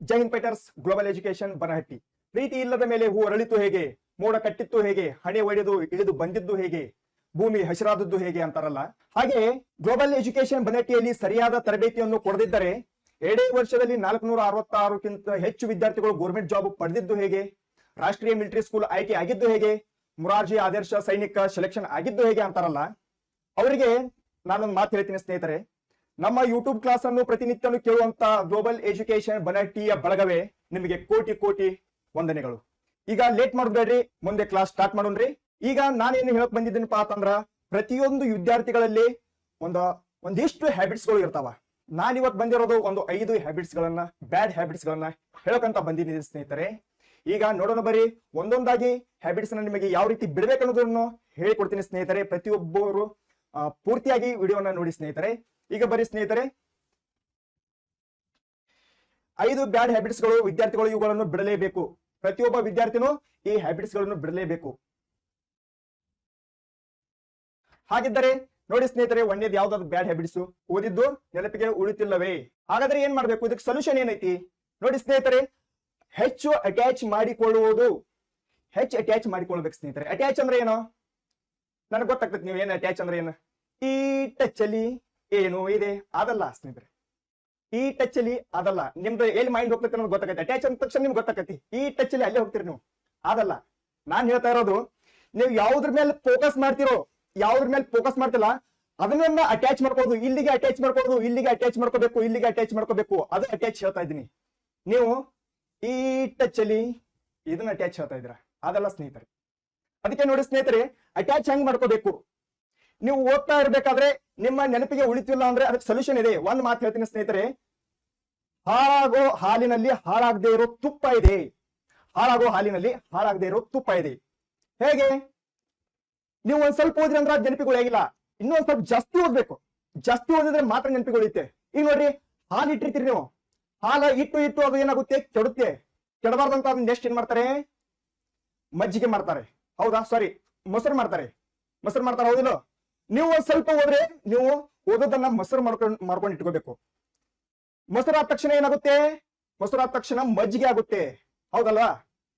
ಜೈ ಪೇಟರ್ಸ್ global education Banahatti. ಪ್ರೀತಿ ಇಲ್ಲದ ಮೇಲೆ ಹೂ ಅರಳಿತು ಹೇಗೆ? ಮೋಡ ಕಟ್ಟಿತ್ತು ಹೇಗೆ? ಹಣೆ ಒಡೆದು ಇಳಿದು ಬಂದಿದ್ದು ಹೇಗೆ? ಭೂಮಿ ಹಸಿರಾದದ್ದು ಹೇಗೆ ಅಂತಾರಲ್ಲ? ಹಾಗೆ ಗ್ಲೋಬಲ್ ಎಜುಕೇಶನ್ ಬನಹಟ್ಟಿಯಲ್ಲಿ ಸರಿಯಾದ ತರಬೇತಿಯನ್ನು ಕೊಡದಿದ್ದರೆ ಎರಡೇ ವರ್ಷದಲ್ಲಿ ನಾಲ್ಕುನೂರ ಅರವತ್ತಾರಕ್ಕಿಂತ ಹೆಚ್ಚು ವಿದ್ಯಾರ್ಥಿಗಳು ಗೌರ್ಮೆಂಟ್ ಜಾಬ್ ಪಡೆದಿದ್ದು ಹೇಗೆ? ರಾಷ್ಟ್ರೀಯ ಮಿಲಿಟರಿ ಸ್ಕೂಲ್ ಆಯ್ಕೆ ಆಗಿದ್ದು ಹೇಗೆ? ಮುರಾರ್ಜಿ ಆದರ್ಶ ಸೈನಿಕ ಸೆಲೆಕ್ಷನ್ ಆಗಿದ್ದು ಹೇಗೆ ಅಂತಾರಲ್ಲ? ಅವರಿಗೆ ನಾನೊಂದು ಮಾತು ಹೇಳ್ತೀನಿ ಸ್ನೇಹಿತರೆ. ನಮ್ಮ ಯೂಟ್ಯೂಬ್ ಕ್ಲಾಸ್ ಅನ್ನು ಪ್ರತಿನಿತ್ಯನೂ ಕೇಳುವಂತ ಗ್ಲೋಬಲ್ ಎಜುಕೇಶನ್ ಬನಟಿಯ ಬಳಗವೇ ನಿಮಗೆ ಕೋಟಿ ಕೋಟಿ ವಂದನೆಗಳು. ಈಗ ಲೇಟ್ ಮಾಡಬೇಡ್ರಿ ಮುಂದೆ ಕ್ಲಾಸ್ ಸ್ಟಾರ್ಟ್ ಮಾಡೋಣ್ರಿ. ಈಗ ನಾನೇನು ಹೇಳಕ್ ಬಂದಿದ್ದೀನಪ್ಪ ಅಂತಂದ್ರ ಪ್ರತಿಯೊಂದು ವಿದ್ಯಾರ್ಥಿಗಳಲ್ಲಿ ಒಂದ, ಒಂದಿಷ್ಟು ಹ್ಯಾಬಿಟ್ಸ್ಗಳು ಇರ್ತಾವ. ನಾನಿವತ್ ಬಂದಿರೋದು ಒಂದು ಐದು ಹ್ಯಾಬಿಟ್ಸ್ ಗಳನ್ನ ಬ್ಯಾಡ್ ಹ್ಯಾಬಿಟ್ಸ್ ಗಳನ್ನ ಹೇಳಕಂತ ಬಂದಿದ್ದೀನಿ ಸ್ನೇಹಿತರೆ. ಈಗ ನೋಡೋಣ ಬರಿ ಒಂದೊಂದಾಗಿ ಹ್ಯಾಬಿಟ್ಸ್ನ ನಿಮಗೆ ಯಾವ ರೀತಿ ಬಿಡ್ಬೇಕನ್ನೋದನ್ನು ಹೇಳಿಕೊಡ್ತೀನಿ ಸ್ನೇಹಿತರೆ. ಪ್ರತಿಯೊಬ್ಬರು ಪೂರ್ತಿಯಾಗಿ ವಿಡಿಯೋನ ನೋಡಿ ಸ್ನೇಹಿತರೆ. ಈಗ ಬರೀ ಸ್ನೇಹಿತರೆ. ಐದು ಬ್ಯಾಡ್ ಹ್ಯಾಬಿಟ್ಸ್ಗಳು ವಿದ್ಯಾರ್ಥಿಗಳು ಇವುಗಳನ್ನು ಬಿಡಲೇಬೇಕು. ಪ್ರತಿಯೊಬ್ಬ ವಿದ್ಯಾರ್ಥಿನೂ ಈ ಹ್ಯಾಬಿಟ್ಸ್ಗಳನ್ನು ಬಿಡಲೇಬೇಕು. ಹಾಗಿದ್ದರೆ ನೋಡಿ ಸ್ನೇಹಿತರೆ ಒಂದೇದು ಯಾವ್ದಾದ್ರು ಬ್ಯಾಡ್ ಹ್ಯಾಬಿಟ್ಸ್ ಓದಿದ್ದು ನೆನಪಿಗೆ ಉಳಿತಿಲ್ಲವೇ ಹಾಗಾದ್ರೆ ಏನ್ ಮಾಡ್ಬೇಕು? ಇದಕ್ಕೆ ಸೊಲ್ಯೂಷನ್ ಏನೈತಿ? ನೋಡಿ ಸ್ನೇಹಿತರೆ, ಹೆಚ್ಚು ಅಟ್ಯಾಚ್ ಮಾಡಿಕೊಳ್ಳುವುದು. ಹೆಚ್ಚು ಅಟ್ಯಾಚ್ ಮಾಡಿಕೊಳ್ಬೇಕು ಸ್ನೇಹಿತರೆ. ಅಟ್ಯಾಚ್ ಅಂದ್ರೆ ಏನು? ನನಗೆ ಗೊತ್ತಾಗ್ತದೆ ನೀವು ಏನು ಅಟ್ಯಾಚ್ ಅಂದ್ರೆ ಏನು? ಈ ಟಚ್ ಅಲ್ಲಿ ಏನು ಇದೆ, ಅದಲ್ಲ ಸ್ನೇಹಿತರೆ. ಈ ಟಚ್ ಅಲ್ಲಿ ಅದಲ್ಲ. ನಿಮ್ದು ಎಲ್ಲಿ ಮೈಂಡ್ ಹೋಗ್ತೈತೆ ಅನ್ನೋದು ಗೊತ್ತಾಗತ್ತೆ. ಅಟ್ಯಾಚ್ ಅಂದ ತಕ್ಷಣ ನಿಮ್ಗೆ ಗೊತ್ತಾಗತ್ತೆ. ಈ ಟಚ್ ಅಲ್ಲಿ ಅಲ್ಲೇ ಹೋಗ್ತೀರಿ ನೀವು. ಅದಲ್ಲ. ನಾನ್ ಹೇಳ್ತಾ ಇರೋದು, ನೀವು ಯಾವ್ದ್ರ ಮೇಲೆ ಫೋಕಸ್ ಮಾಡ್ತಿರೋ, ಯಾವ್ದ್ರ ಮೇಲೆ ಫೋಕಸ್ ಮಾಡ್ತಿಲ್ಲ ಅದನ್ನ ಅಟ್ಯಾಚ್ ಮಾಡ್ಕೋದು ಇಲ್ಲಿಗೆ ಅಟ್ಯಾಚ್ ಮಾಡ್ಕೋದು ಇಲ್ಲಿಗೆ ಅಟ್ಯಾಚ್ ಮಾಡ್ಕೋಬೇಕು, ಇಲ್ಲಿಗೆ ಅಟ್ಯಾಚ್ ಮಾಡ್ಕೋಬೇಕು. ಅದು ಅಟ್ಯಾಚ್ ಹೇಳ್ತಾ ಇದ್ದೀನಿ. ನೀವು ಈ ಟಚ್ ಅಲ್ಲಿ ಇದನ್ನ ಅಟ್ಯಾಚ್ ಹೇಳ್ತಾ ಇದ್ರ ಅದಲ್ಲ ಸ್ನೇಹಿತರೆ. ಅದಕ್ಕೆ ನೋಡಿ ಸ್ನೇಹಿತರೆ ಅಟ್ಯಾಚ್ ಹೆಂಗ್ ಮಾಡ್ಕೋಬೇಕು? ನೀವು ಓದ್ತಾ ಇರ್ಬೇಕಾದ್ರೆ ನಿಮ್ಮ ನೆನಪಿಗೆ ಉಳಿತಿಲ್ಲ ಅಂದ್ರೆ ಅದಕ್ಕೆ ಸೊಲ್ಯೂಷನ್ ಇದೆ. ಒಂದ್ ಮಾತು ಹೇಳ್ತೀನಿ ಸ್ನೇಹಿತರೆ. ಹಾಳಾಗೋ ಹಾಲಿನಲ್ಲಿ ಹಾಳಾಗದೆ ಇರೋ ತುಪ್ಪ ಇದೆ. ಹಾಳಾಗೋ ಹಾಲಿನಲ್ಲಿ ಹಾಳಾಗದೇ ಇರೋ ತುಪ್ಪ ಇದೆ. ಹೇಗೆ? ನೀವು ಒಂದ್ ಸ್ವಲ್ಪ ಓದ್ರಿ ಅಂದ್ರೆ ಅದ್ ನೆನಪಿಗೆ ಉಳಿಯಾಗಿಲ್ಲ. ಇನ್ನೂ ಒಂದ್ ಸ್ವಲ್ಪ ಜಾಸ್ತಿ ಓದ್ಬೇಕು. ಜಾಸ್ತಿ ಓದಿದ್ರೆ ಮಾತ್ರ ನೆನಪಿಗೆ ಈಗ ನೋಡ್ರಿ, ಹಾಲು ಇಟ್ಟಿರ್ತೀರಿ ನೀವು. ಹಾಲ ಇಟ್ಟು ಇಟ್ಟು ಅದು ಏನಾಗುತ್ತೆ? ಕೆಡುತ್ತೆ. ಕೆಡಬಾರ್ದಂತ ಅದನ್ನ ನೆಕ್ಸ್ಟ್ ಏನ್ ಮಾಡ್ತಾರೆ? ಮಜ್ಜಿಗೆ ಮಾಡ್ತಾರೆ. ಹೌದಾ? ಸಾರಿ ಮೊಸರು ಮಾಡ್ತಾರೆ. ಮೊಸರು ಮಾಡ್ತಾರೆ. ಹೌದಿಲ್ಲ ನೀವು ಒಂದ್ ಸ್ವಲ್ಪ ಹೋದ್ರೆ ನೀವು ಓದೋದನ್ನ ಮೊಸರು ಮಾಡ್ಕೊಂಡು ಮಾಡ್ಕೊಂಡು ಇಟ್ಕೋಬೇಕು. ಮೊಸರು ಆದ ತಕ್ಷಣ ಏನಾಗುತ್ತೆ? ಮೊಸರು ಆದ ತಕ್ಷಣ ಮಜ್ಜಿಗೆ ಆಗುತ್ತೆ. ಹೌದಲ್ವಾ?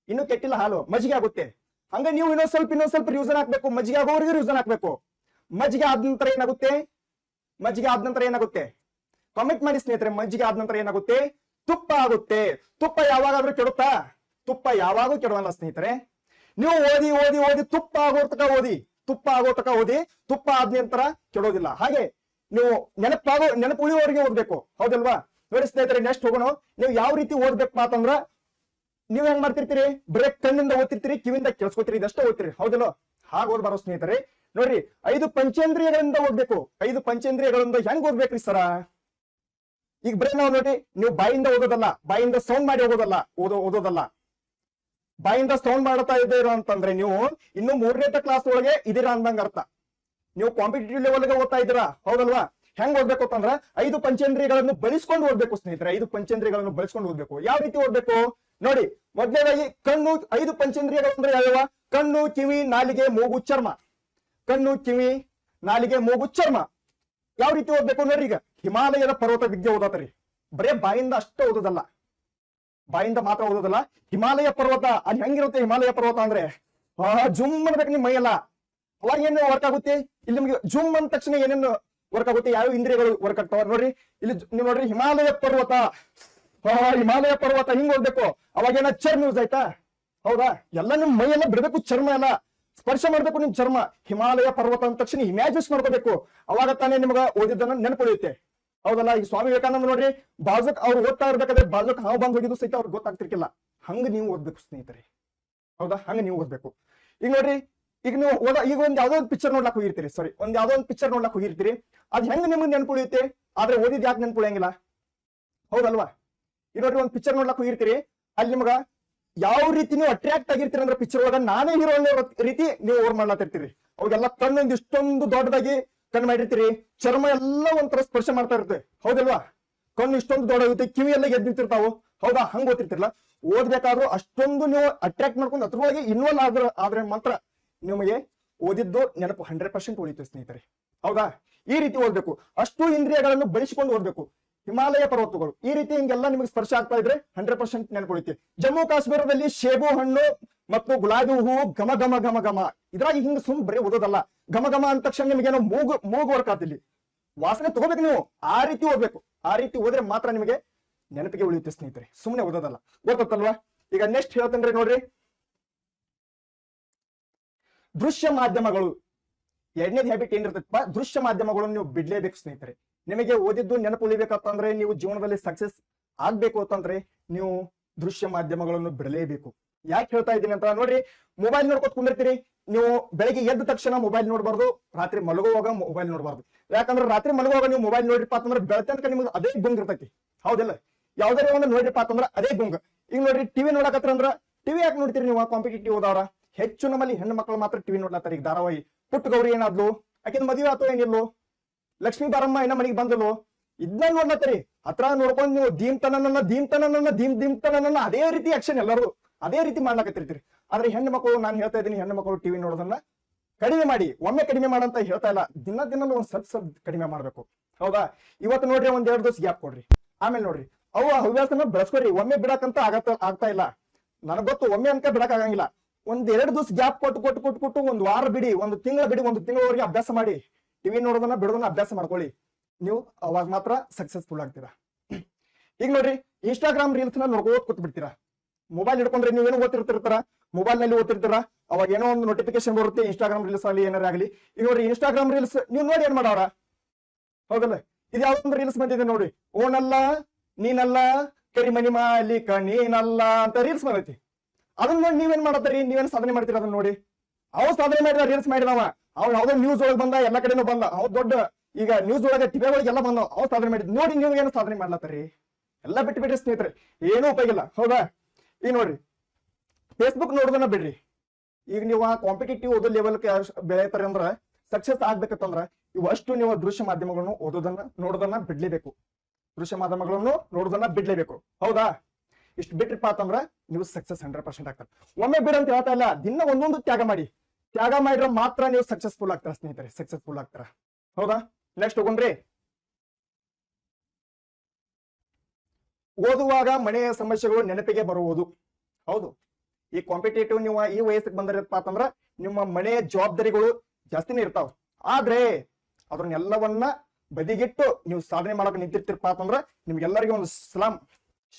ಇನ್ನು ಕೆಟ್ಟಿಲ್ಲ ಹಾಲು, ಮಜ್ಜಿಗೆ ಆಗುತ್ತೆ. ಹಂಗ ನೀವು ಇನ್ನೊಂದ್ ಸ್ವಲ್ಪ ಇನ್ನೊಂದ್ ಸ್ವಲ್ಪ ರಿವಿಸನ್ ಹಾಕ್ಬೇಕು. ಮಜ್ಜಿಗೆ ಆಗೋವರೆಗೂ ರಿವಿಸನ್ ಹಾಕ್ಬೇಕು. ಮಜ್ಜಿಗೆ ಆದ ನಂತರ ಏನಾಗುತ್ತೆ? ಮಜ್ಜಿಗೆ ಆದ ನಂತರ ಏನಾಗುತ್ತೆ? ಕಮೆಂಟ್ ಮಾಡಿ ಸ್ನೇಹಿತರೆ, ಮಜ್ಜಿಗೆ ಆದ ನಂತರ ಏನಾಗುತ್ತೆ? ತುಪ್ಪ ಆಗುತ್ತೆ. ತುಪ್ಪ ಯಾವಾಗಾದ್ರೂ ಕೆಡುತ್ತಾ? ತುಪ್ಪ ಯಾವಾಗೂ ಕೆಡವಲ್ಲ ಸ್ನೇಹಿತರೆ. ನೀವು ಓದಿ ಓದಿ ಓದಿ ತುಪ್ಪ ಆಗೋರ್ತಕ ತಕ ಓದಿ. ತುಪ್ಪ ಆಗೋ ತಕ ಓದಿ, ತುಪ್ಪ ಆದ ನಂತರ ಕೆಡೋದಿಲ್ಲ. ಹಾಗೆ ನೀವು ನೆನಪಾಗೋ, ನೆನಪು ಉಳಿಯೋರಿಗೆ ಓದ್ಬೇಕು. ಹೌದಲ್ವಾ? ನೋಡಿ ಸ್ನೇಹಿತರೆ ನೆಕ್ಸ್ಟ್ ಹೋಗೋಣ. ನೀವು ಯಾವ ರೀತಿ ಓದ್ಬೇಕು ಮಾತಂದ್ರ ನೀವ್ ಹೆಂಗ್ ಮಾಡ್ತಿರ್ತೀರಿ? ಬ್ರೇಕ್ ಕಣ್ಣಿಂದ ಓದ್ತಿರ್ತೀರಿ ಕಿವಿಂದ ಕೇಳಿಸ್ಕೊತೀರಿ ಇದಷ್ಟೇ ಓದ್ತೀರಿ. ಹೌದಲ್ಲ ಹಾಗೆ ಓದ್ಬಾರೋ ಸ್ನೇಹಿತರೆ. ನೋಡ್ರಿ, ಐದು ಪಂಚೇಂದ್ರಿಯಗಳಿಂದ ಓದ್ಬೇಕು. ಐದು ಪಂಚೇಂದ್ರಿಯಗಳಿಂದ ಹೆಂಗ್ ಓದ್ಬೇಕ್ರಿ ಸರ? ಈಗ ಬರೀ ನಾವು ನೋಡಿ ನೀವು ಬಾಯಿಂದ ಓದೋದಲ್ಲ, ಬಾಯಿಂದ ಸೌಂಡ್ ಮಾಡಿ ಹೋಗೋದಲ್ಲ ಓದೋ, ಓದೋದಲ್ಲ. ಬಾಯಿಂದ ಸೌಂಡ್ ಮಾಡ್ತಾ ಇದ್ದೀರಾ ಅಂತಂದ್ರೆ ನೀವು ಇನ್ನು ಮೂರನೇ ಕ್ಲಾಸ್ ಒಳಗೆ ಇದೀರಾ ಅಂದಂಗ ಅರ್ಥ. ನೀವು ಕಾಂಪಿಟೇಟಿವ್ ಲೆವೆಲ್ಗೆ ಓದ್ತಾ ಇದ್ದೀರಾ? ಹೌದಲ್ವಾ? ಹೆಂಗ್ ಓದ್ಬೇಕು ಅಂತಂದ್ರ ಐದು ಪಂಚೇಂದ್ರಿಯಗಳನ್ನು ಬಳಸ್ಕೊಂಡು ಓದ್ಬೇಕು ಸ್ನೇಹಿತರೆ, ಐದು ಪಂಚೇಂದ್ರಿಯಗಳನ್ನು ಬಳಸ್ಕೊಂಡು ಓದ್ಬೇಕು. ಯಾವ ರೀತಿ ಓದ್ಬೇಕು? ನೋಡಿ, ಮೊದಲನೇದಾಗಿ ಕಣ್ಣು, ಐದು ಪಂಚೇಂದ್ರಿಯಗಳು ಅಂದ್ರೆ ಯಾವ್ಯಾವ? ಕಣ್ಣು, ಕಿವಿ, ನಾಲಿಗೆ, ಮೂಗು, ಚರ್ಮ. ಕಣ್ಣು, ಕಿವಿ, ನಾಲಿಗೆ, ಮೂಗು, ಚರ್ಮ. ಯಾವ ರೀತಿ ಓದ್ಬೇಕು ನೋಡ್ರಿ ಈಗ? ಹಿಮಾಲಯದ ಪರ್ವತ ವಿದ್ಯೆ ಓದತ್ತರಿ ಬರೇ ಬಾಯಿಂದ ಅಷ್ಟೇ ಓದೋದಲ್ಲ. ಬಾಯಿಂದ ಮಾತ್ರ ಓದೋದಲ್ಲ. ಹಿಮಾಲಯ ಪರ್ವತ, ಅಲ್ಲಿ ಹೆಂಗಿರುತ್ತೆ ಹಿಮಾಲಯ ಪರ್ವತ ಅಂದ್ರೆ? ಆ, ಜುಮ್ ಅನ್ಬೇಕು ನಿಮ್ ಮೈಯೆಲ್ಲ. ಅವಾಗ ಏನು ವರ್ಕ್ ಆಗುತ್ತೆ? ಇಲ್ಲಿ ನಿಮ್ಗೆ ಜುಮ್ ಅಂದ ತಕ್ಷಣ ಏನೇನು ವರ್ಕ್ ಆಗುತ್ತೆ? ಯಾವ ಇಂದ್ರಿಯಗಳು ವರ್ಕ್ ಆಗ್ತಾವ ನೋಡ್ರಿ. ಇಲ್ಲಿ ನೀವು ನೋಡ್ರಿ ಹಿಮಾಲಯ ಪರ್ವತ. ಹಿಮಾಲಯ ಪರ್ವತ ಹಿಂಗ್ ಓದ್ಬೇಕು? ಅವಾಗ ಏನ ಚರ್ಮ ಯೂಸ್ ಆಯ್ತಾ? ಹೌದಾ? ಎಲ್ಲ ನಿಮ್ ಮೈಯೆಲ್ಲ ಬಿಡಬೇಕು ಚರ್ಮ ಎಲ್ಲ. ಸ್ಪರ್ಶ ಮಾಡ್ಬೇಕು ನಿಮ್ ಚರ್ಮ. ಹಿಮಾಲಯ ಪರ್ವತ ಅಂದ ತಕ್ಷಣ ಇಮ್ಯಾಜಿನ್ಸ್ ಮಾಡ್ಕೋಬೇಕು ಅವಾಗ ತಾನೇ ನಿಮ್ಗ ಓದಿದ್ದನ್ನ ನೆನಪುಳಿಯುತ್ತೆ ಹೌದಲ್ಲ? ಈಗ ಸ್ವಾಮಿ ವಿವೇಕಾನಂದ ನೋಡ್ರಿ, ಬಾಜುಕ್ ಅವ್ರು ಓದ್ತಾ ಇರ್ಬೇಕಾದ್ರೆ ಬಾಜುಕ್ ಹಾವು ಬಂದ್ ಹೋಗಿದ್ದು ಸಹಿತ ಅವ್ರಿಗೆ ಗೊತ್ತಾಗ್ತಿರ್ಕಿಲ್ಲ. ಹಂಗ ನೀವು ಓದ್ಬೇಕು ಸ್ನೇಹಿತರೆ. ಹೌದಾ? ಹಂಗ ನೀವು ಓದ್ಬೇಕು. ಈಗ ನೋಡ್ರಿ, ಈಗ ನೀವು ಓದ, ಈಗ ಒಂದ್ ಯಾವ್ದೋ ಒಂದು ಪಿಕ್ಚರ್ ನೋಡ್ಲಕ್ ಹೋಗಿರ್ತೀರಿ ಸಾರಿ ಒಂದ್ ಯಾವ್ದೋ ಒಂದು ಪಿಕ್ಚರ್ ನೋಡ್ಲಕ್ ಹೋಗಿರ್ತೀರಿ. ಅದ್ ಹೆಂಗ್ ನಿಮ್ಗೆ ನೆನ್ಪುಳಿಯುತ್ತೆ ಆದ್ರೆ ಓದಿದ್ ಯಾಕೆ ನೆನ್ಪುಳಿಯಂಗಿಲ್ಲ ಹೌದಲ್ವಾ? ಈಗ ನೋಡ್ರಿ, ಒಂದ್ ಪಿಕ್ಚರ್ ನೋಡ್ಲಕ್ ಹೋಗಿರ್ತೀರಿ. ಅಲ್ಲಿ ನಿಮಗ ಯಾವ ರೀತಿ ನೀವು ಅಟ್ರಾಕ್ಟ್ ಆಗಿರ್ತೀರಿ ಅಂದ್ರೆ ಪಿಕ್ಚರ್ ಒಳಗ ನಾನೇ ಹೀರೋ ಅನ್ನೋ ರೀತಿ ನೀವು ಓವರ್ ಮಾಡ್ಲಾತಿರ್ತೀರಿ ಅವಾಗೆಲ್ಲ ಕಣ್ಣೊಂದು ಇಷ್ಟೊಂದು ದೊಡ್ಡದಾಗಿ ಕಣ್ಣು ಮಾಡಿರ್ತೀರಿ ಚರ್ಮ ಎಲ್ಲ ಒಂಥರ ಸ್ಪರ್ಶ ಮಾಡ್ತಾ ಇರುತ್ತೆ. ಹೌದಲ್ವಾ? ಕಣ್ಣು ಇಷ್ಟೊಂದು ದೊಡ್ಡ ಕಿವಿ ಎಲ್ಲ ಎದ್ದು ನಿಂತಿರ್ತಾವು. ಹೌದಾ? ಹಂಗ ಗೊತ್ತಿರ್ತಿರ್ಲ ಓದ್ಬೇಕಾದ್ರೂ ಅಷ್ಟೊಂದು ನೀವು ಅಟ್ರಾಕ್ಟ್ ಮಾಡ್ಕೊಂಡು ಅದ್ರೊಳಗೆ ಇನ್ವಾಲ್ವ್ ಆದ್ರ ಆದ್ರೆ ಮಾತ್ರ ನಿಮಗೆ ಓದಿದ್ದು ನೆನಪು ಹಂಡ್ರೆಡ್ ಪರ್ಸೆಂಟ್ ಉಳಿತು ಸ್ನೇಹಿತರೆ. ಹೌದಾ? ಈ ರೀತಿ ಓದ್ಬೇಕು. ಅಷ್ಟು ಇಂದ್ರಿಯಗಳನ್ನು ಬಳಸಿಕೊಂಡು ಓದ್ಬೇಕು. ಹಿಮಾಲಯ ಪರ್ವತಗಳು. ಈ ರೀತಿ ಹಿಂಗೆಲ್ಲ ನಿಮಗೆ ಸ್ಪರ್ಶ ಆಗ್ತಾ ಇದ್ರೆ ಹಂಡ್ರೆಡ್ ಪರ್ಸೆಂಟ್ ನೆನ್ಕೊಳಿತಿ ಜಮ್ಮು ಕಾಶ್ಮೀರದಲ್ಲಿ ಶೇಬು ಹಣ್ಣು ಮತ್ತು ಗುಲಾಬಿ ಹೂವು ಘಮ ಘಮ ಘಮ ಘಮ. ಇದ್ರಾಗ ಹಿಂಗ ಸುಮ್ ಬರೀ ಓದೋದಲ್ಲ. ಘಮ ಘಮ ಅಂದ ತಕ್ಷಣ ನಿಮಗೇನೋ ಮೂಗು ಮೂಗು ವರ್ಕ್ ಆತಿಲ್ಲಿ ವಾಸನೆ ತಗೋಬೇಕು ನೀವು. ಆ ರೀತಿ ಓದ್ಬೇಕು. ಆ ರೀತಿ ಓದ್ರೆ ಮಾತ್ರ ನಿಮಗೆ ನೆನಪಿಗೆ ಉಳಿಯುತ್ತೆ ಸ್ನೇಹಿತರೆ. ಸುಮ್ಮನೆ ಓದೋದಲ್ಲ. ಗೊತ್ತಲ್ವಾ ಈಗ ನೆಕ್ಸ್ಟ್ ಹೇಳ್ತೇನ್ರಿ ನೋಡ್ರಿ. ದೃಶ್ಯ ಮಾಧ್ಯಮಗಳು. ಎರಡನೇದು ಹ್ಯಾಬಿಟ್ ಏನಿರ್ತಪ್ಪ ದೃಶ್ಯ ಮಾಧ್ಯಮಗಳನ್ನು ನೀವು ಬಿಡ್ಲೇಬೇಕು ಸ್ನೇಹಿತರೆ. ನಿಮಗೆ ಓದಿದ್ದು ನೆನಪು ಉಳಿಬೇಕಂತಂದ್ರೆ ನೀವು ಜೀವನದಲ್ಲಿ ಸಕ್ಸಸ್ ಆಗ್ಬೇಕು ಅಂತಂದ್ರೆ ನೀವು ದೃಶ್ಯ ಮಾಧ್ಯಮಗಳನ್ನು ಬಿಡಲೇಬೇಕು ಯಾಕೆ ಹೇಳ್ತಾ ಇದ್ದೀನಿ ಅಂತ ನೋಡ್ರಿ ಮೊಬೈಲ್ ನೋಡ್ಕೊತ ಕುಂದಿರ್ತೀರಿ, ನೀವು ಬೆಳಿಗ್ಗೆ ಎದ್ದ ತಕ್ಷಣ ಮೊಬೈಲ್ ನೋಡಬಾರ್ದು, ರಾತ್ರಿ ಮಲಗುವಾಗ ಮೊಬೈಲ್ ನೋಡಬಾರ್ದು. ಯಾಕಂದ್ರೆ ರಾತ್ರಿ ಮಲಗುವಾಗ ನೀವು ಮೊಬೈಲ್ ನೋಡ್ರಿಪ್ಪ ಅಂತಂದ್ರೆ ಬೆಳತನಕ ನಿಮ್ಗೆ ಅದೇ ಗುಂಗ್ ಇರ್ತೈತಿ. ಹೌದಿಲ್ಲ? ಯಾವ್ದಾರ ಒಂದು ನೋಡ್ರಿಪ್ಪ ಅಂತಂದ್ರೆ ಅದೇ ಗುಂಗ್. ಈಗ ನೋಡ್ರಿ ಟಿವಿ ನೋಡಕತ್ರ ಅಂದ್ರ ಟಿವಿ ಯಾಕೆ ನೋಡ್ತೀರಿ ನೀವು ಕಾಂಪಿಟೇಟಿವ್ ಹೋದವರ ಹೆಚ್ಚು ನಮ್ಮಲ್ಲಿ ಹೆಣ್ಣು ಮಕ್ಕಳು ಮಾತ್ರ ಟಿವಿ ನೋಡ್ಲತ್ತಾರ. ಈಗ ಧಾರಾವಾಹಿ ಪುಟ್ಟ ಗೌರಿ ಏನಾದ್ಲು ಆಕಿನ ಮದುವೆ ಆತೋ ಏನಿಲ್ಲೋ ಲಕ್ಷ್ಮೀ ಬಾರಮ್ಮ ಏನ ಮನೆಗೆ ಬಂದಲು ಇದನ್ನ ನೋಡ್ಲತ್ತರಿ. ಹತ್ರ ನೋಡ್ಕೊಂಡು ನೀವು ದೀಮ್ತನನ್ನ ದೀಮ್ತನನ್ನ ದೀಮ್ ದೀಮ್ತನನ್ನ ಅದೇ ರೀತಿ ಆಕ್ಷನ್ ಎಲ್ಲರೂ ಅದೇ ರೀತಿ ಮಾಡ್ಲಾಕತ್ತಿರ್ತೀರಿ. ಆದ್ರೆ ಹೆಣ್ಣು ಮಕ್ಕಳು, ನಾನು ಹೇಳ್ತಾ ಇದ್ದೀನಿ, ಹೆಣ್ಣು ಮಕ್ಕಳು ಟಿವಿ ನೋಡೋದನ್ನ ಕಡಿಮೆ ಮಾಡಿ, ಒಮ್ಮೆ ಕಡಿಮೆ ಮಾಡಂತ ಹೇಳ್ತಾ ಇಲ್ಲ. ದಿನ ದಿನಲ್ಲೂ ಒಂದ್ ಸ್ವಲ್ಪ ಸ್ವಲ್ಪ ಕಡಿಮೆ ಮಾಡ್ಬೇಕು. ಹೌದಾ? ಇವತ್ತು ನೋಡ್ರಿ ಒಂದ್ ಎರಡು ದಿವಸ ಗ್ಯಾಪ್ ಕೊಡ್ರಿ. ಆಮೇಲೆ ನೋಡ್ರಿ. ಅವು ಹವ್ಯಾಸನ ಬೆಳೆಸ್ಕೊರಿ. ಒಮ್ಮೆ ಬಿಡಕಂತ ಆಗತ್ತ, ಆಗ್ತಾ ಇಲ್ಲ. ನನಗ್ ಗೊತ್ತು ಒಮ್ಮೆ ಅನ್ಕ ಬಿಡಕ್ ಆಗಂಗಿಲ್ಲ ಒಂದ್ ಎರಡು ದಿವಸ ಗ್ಯಾಪ್ ಕೊಟ್ಟು ಕೊಟ್ಟು ಕೊಟ್ಟು ಕೊಟ್ಟು, ಒಂದ್ ವಾರ ಬಿಡಿ, ಒಂದು ತಿಂಗಳ ಬಿಡಿ, ಒಂದು ತಿಂಗಳವರೆಗೆ ಅಭ್ಯಾಸ ಮಾಡಿ. ಟಿವಿ ನೋಡೋದನ್ನ ಬಿಡೋದನ್ನ ಅಭ್ಯಾಸ ಮಾಡ್ಕೊಳ್ಳಿ. ನೀವು ಅವಾಗ ಮಾತ್ರ ಸಕ್ಸಸ್ಫುಲ್ ಆಗ್ತೀರಾ. ಈಗ ನೋಡ್ರಿ ಇನ್ಸ್ಟಾಗ್ರಾಮ್ ರೀಲ್ಸ್ನ ನೋಡ್ಕೋತ ಕೂತ್ ಬಿಡ್ತೀರಾ ಮೊಬೈಲ್ ಹಿಡ್ಕೊಂಡ್ರೆ ನೀವೇನು ಓದ್ತಿರ್ತಿರ್ತಾರ? ಮೊಬೈಲ್ನಲ್ಲಿ ಓದ್ತಿರ್ತೀರ? ಅವಾಗ ಏನೋ ಒಂದು ನೋಟಿಫಿಕೇಶನ್ ಬರುತ್ತೆ ಇನ್ಸ್ಟಾಗ್ರಾಮ್ ರೀಲ್ಸ್ ಅಲ್ಲಿ ಏನಾರ ಆಗಲಿ. ಈಗ ನೋಡ್ರಿ ಇನ್ಸ್ಟಾಗ್ರಾಮ್ ರೀಲ್ಸ್ ನೀವು ನೋಡಿ ಏನ್ ಮಾಡವ್ರ ಹೌದಲ್ಲ? ಇದು ಯಾವ್ದೊಂದು ರೀಲ್ಸ್ ಬಂದಿದೆ ನೋಡಿ. ಓನಲ್ಲ, ನೀನಲ್ಲ ಕರಿಮನಿ ಮಾಲಿಕ ನೀನಲ್ಲ ಅಂತ ರೀಲ್ಸ್ ಬಂದೈತಿ. ಅದನ್ನ ನೋಡಿ ನೀವೇನ್ ಮಾಡತ್ತರಿ? ನೀವೇನ್ ಸಾಧನೆ ಮಾಡ್ತೀರ ಅದನ್ನ ನೋಡಿ. ಅವ ಸಾಧನೆ ಮಾಡಿದ ರೀಲ್ಸ್ ಮಾಡಿದವ ಅವ್. ಯಾವ್ದೋ ನ್ಯೂಸ್ ಒಳಗೆ ಬಂದ, ಎಲ್ಲ ಕಡೆನೂ ಬಂದ. ಅವ್ ದೊಡ್ಡ, ಈಗ ನ್ಯೂಸ್ ಒಳಗೆ ಟಿವಿ ಒಳಗೆಲ್ಲ ಬಂದ ಅವ್ ಸಾಧನೆ ಮಾಡಿದ್. ನೋಡಿ ನೀವು ಏನು ಸಾಧನೆ ಮಾಡ್ಲತ್ತರಿ? ಎಲ್ಲ ಬಿಟ್ಟು ಬಿಟ್ರಿ ಸ್ನೇಹಿತರೆ. ಏನೂ ಉಪಯೋಗಿಲ್ಲ ಹೌದಾ? ಈಗ ನೋಡ್ರಿ. ಫೇಸ್ಬುಕ್ ನೋಡೋದನ್ನ ಬಿಡ್ರಿ. ಈಗ ನೀವು ಆ ಕಾಂಪಿಟೇಟಿವ್ ಓದೋ ಲೆವೆಲ್ ಬೆಳೆಯತ್ತಾರೆ ಅಂದ್ರ ಸಕ್ಸಸ್ ಆಗ್ಬೇಕಂತಂದ್ರ ಇವಷ್ಟು ನೀವು ದೃಶ್ಯ ಮಾಧ್ಯಮಗಳನ್ನು ಓದೋದನ್ನ, ನೋಡೋದನ್ನ ಬಿಡ್ಲೇಬೇಕು. ದೃಶ್ಯ ಮಾಧ್ಯಮಗಳನ್ನು ನೋಡೋದನ್ನ ಬಿಡ್ಲೇಬೇಕು. ಹೌದಾ? ಇಷ್ಟು ಬಿಟ್ರಿಪ್ಪ ಅಂತಂದ್ರ ನೀವು ಸಕ್ಸಸ್ ಹಂಡ್ರೆಡ್ ಪರ್ಸೆಂಟ್ ಆಗ್ತಾರೆ. ಒಮ್ಮೆ ಬಿಡ ಅಂತ ಹೇಳ್ತಾ ಇಲ್ಲ. ದಿನ ಒಂದೊಂದು ತ್ಯಾಗ ಮಾಡಿ. ತ್ಯಾಗ ಮಾಡಿದ್ರೆ ಮಾತ್ರ ನೀವು ಸಕ್ಸಸ್ಫುಲ್ ಆಗ್ತಾರ ಸ್ನೇಹಿತರೆ ಸಕ್ಸಸ್ಫುಲ್ ಆಗ್ತಾರ? ಹೌದಾ? ನೆಕ್ಸ್ಟ್ ತಗೊಂಡ್ರಿ. ಓದುವಾಗ ಮನೆಯ ಸಮಸ್ಯೆಗಳು ನೆನಪಿಗೆ ಬರುವುದು. ಹೌದು. ಈ ಕಾಂಪಿಟೇಟಿವ್ ನೀವು ಈ ವಯಸ್ಸಿಗೆ ಬಂದಿರಪ್ಪ ಅಂತಂದ್ರ ನಿಮ್ಮ ಮನೆಯ ಜವಾಬ್ದಾರಿಗಳು ಜಾಸ್ತಿನೇ ಇರ್ತಾವ. ಆದ್ರೆ ಅದನ್ನೆಲ್ಲವನ್ನ ಬದಿಗಿಟ್ಟು ನೀವು ಸಾಧನೆ ಮಾಡಕ್ ನಿಂತಿರ್ತಿರಪ್ಪ ಅಂತಂದ್ರ ನಿಮ್ಗೆಲ್ಲರಿಗೂ ಒಂದು ಸಲಾಂ